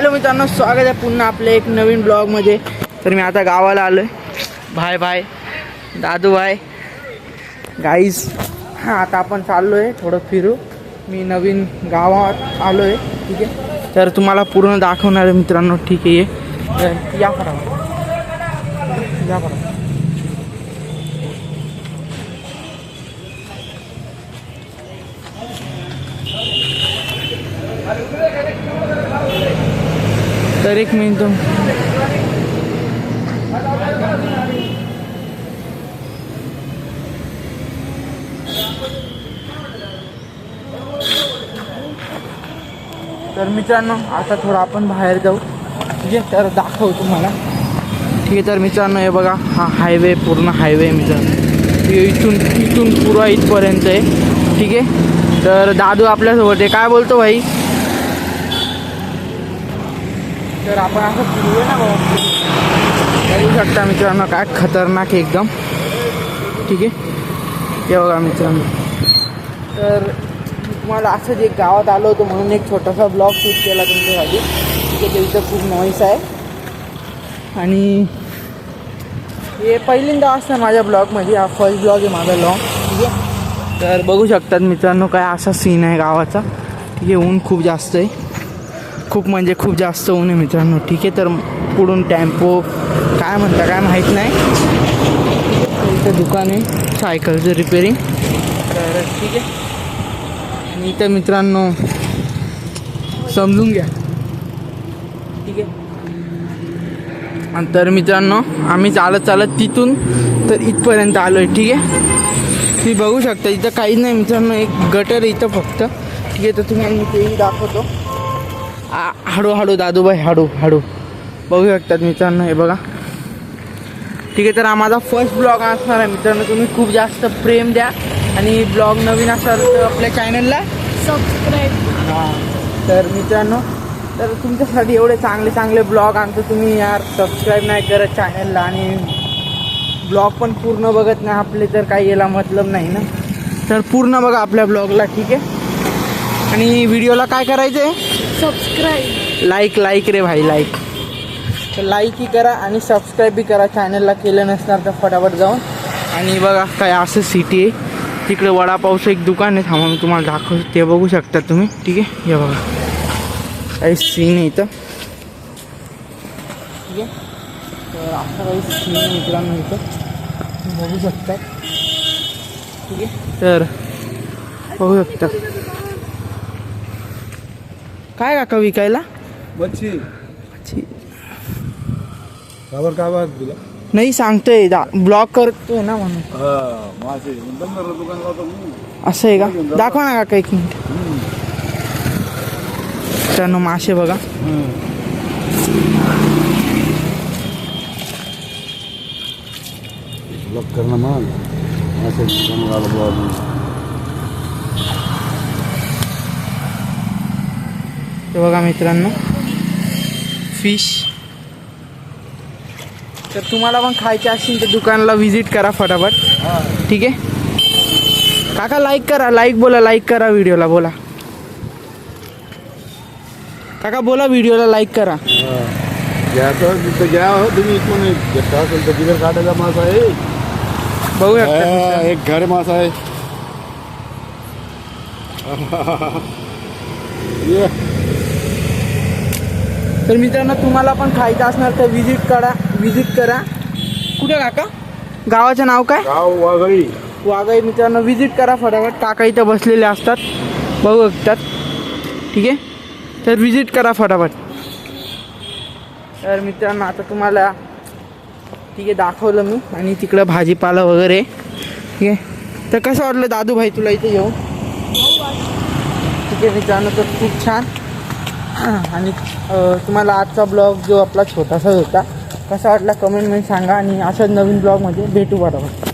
Hello मित्रांनो स्वागत आहे पुन्हा आपल्या एक नवीन ब्लॉगमध्ये. तर मी आता गावाला आलो आहे भाय भाय दादू भाय गाईज हां आता आपण चाललो आहे थोडं फिरू. मी नवीन गावात आलो आहे ठीक आहे. तर तुम्हाला पूर्ण दाखवणार आहे मित्रांनो ठीक आहे. ये. तर या फटाफट या फटाफट तर एक मिनिट. तर मित्रांनो आता थोडं आपण बाहेर जाऊ. ठीक आहे तर दाखवू तुम्हाला. ठीक आहे तर मित्रांनो हे बघा हा हायवे पूर्ण हायवे आहे मित्रांनो. ठीक आहे, इथून इथून पुरा इथपर्यंत आहे. ठीक आहे तर दादू आपल्यासोबत आहे. काय बोलतो भाई? तर आपण असं फिरूया ना बाबा बघू शकता मित्रांनो काय खतरनाक एकदम. ठीक आहे? हे बघा मित्रांनो. तर तुम्हाला असंच एक गावात आलो होतो म्हणून एक छोटासा ब्लॉग शूट केला तुमच्यासाठी. ठीक आहे इथं खूप नॉईस आहे. आणि हे पहिल्यांदा असतं माझ्या ब्लॉगमध्ये हा फर्स्ट ब्लॉग आहे माझा लॉंग ठीक आहे? तर बघू शकतात मित्रांनो काय असा सीन आहे गावाचा. ठीक आहे ऊन खूप जास्त आहे. खूप म्हणजे खूप जास्त ऊन आहे मित्रांनो. ठीक आहे तर पुढून टेम्पो काय म्हणता काय माहीत नाही. इथं दुकान आहे सायकलचं रिपेरिंग तर ठीक आहे. आणि इथं मित्रांनो समजून घ्या. ठीक आहे. आणि तर मित्रांनो आम्ही चालत चालत तिथून तर इथपर्यंत आलो आहे ठीक आहे. तुम्ही बघू शकता इथं काहीच नाही मित्रांनो एक गटर आहे इथं फक्त. ठीक आहे तर तुम्ही आम्ही तेही दाखवतो. आ- हळूहळू दादूबाई हळू हळू बघू शकतात मित्रांनो हे बघा. ठीक आहे तर हा माझा फर्स्ट ब्लॉग असणार आहे मित्रांनो. तुम्ही खूप जास्त प्रेम द्या आणि ब्लॉग नवीन असाल तर आपल्या चॅनलला सबस्क्राईब हां. तर मित्रांनो तर तुमच्यासाठी एवढे चांगले चांगले ब्लॉग आणतो. तुम्ही यार सबस्क्राईब नाही करत चॅनलला आणि ब्लॉग पण पूर्ण बघत नाही. आपले तर काही याला मतलब नाही ना. तर पूर्ण बघा आपल्या ब्लॉगला ठीक आहे? आणि व्हिडिओला काय करायचं आहे सबस्क्राईब लाईक लाईक रे भाई लाईक तर लाईकही करा आणि सबस्क्राईब बी करा. चॅनलला केलं नसणार तर फटाफट जाऊन. आणि बघा काय असं सिटी आहे. तिकडे वडापावचं एक दुकान आहे. थांबा मी तुम्हाला दाखवतो. ते बघू शकता तुम्ही. ठीक आहे? हे बघा. काही सीन आहे इथं. ठीक आहे? तर असं काही सीन आहे मित्रांनो इथं. बघू शकता. ठीक आहे? तर बघू शकता. काय काका विकायला? मच्छी. काबर काय बात तुला? नाही सांगतोय दा ब्लॉक करतोय ना म्हणून. हा. असं आहे का? दाखवा ना काका एक मिनिट. मित्रांनो मासे बघा. ब्लॉक कर ना मग मासे दुकान लावलं बुवा मी. हे बघा मित्रांनो. फिश तर तुम्हाला पण खायचे असतील तर दुकानाला व्हिजिट करा फटाफट. ठीक आहे? काका लाईक करा. लाईक बोला लाईक करा व्हिडिओला बोला. काका बोला व्हिडिओला लाईक करा. असेल मासा आहे बघू शकता एक घर मासा आहे. ये. तर मित्रांनो तुम्हाला पण खायचं असणार तर व्हिजिट करा व्हिजिट करा. कुठे काका? गावाचं नाव काय? गाव वाघळी. वाघाई मित्रांनो व्हिजिट करा फटाफट. काका इथं बसलेले असतात बघू शकतात ठीक आहे? तर व्हिजिट करा फटाफट. तर मित्रांनो आता तुम्हाला ठीक आहे दाखवलं मी. आणि तिकडं भाजीपाला वगैरे. ठीक आहे? तर कसं वाटलं दादू भाई तुला इथे येऊ ठीक आहे मित्रांनो तर खूप छान. आणि तुम्हाला आजचा ब्लॉग जो आपला छोटासा होता कसा वाटला कमेंटमध्ये सांगा आणि अशाच नवीन ब्लॉगमध्ये भेटू बरोबर.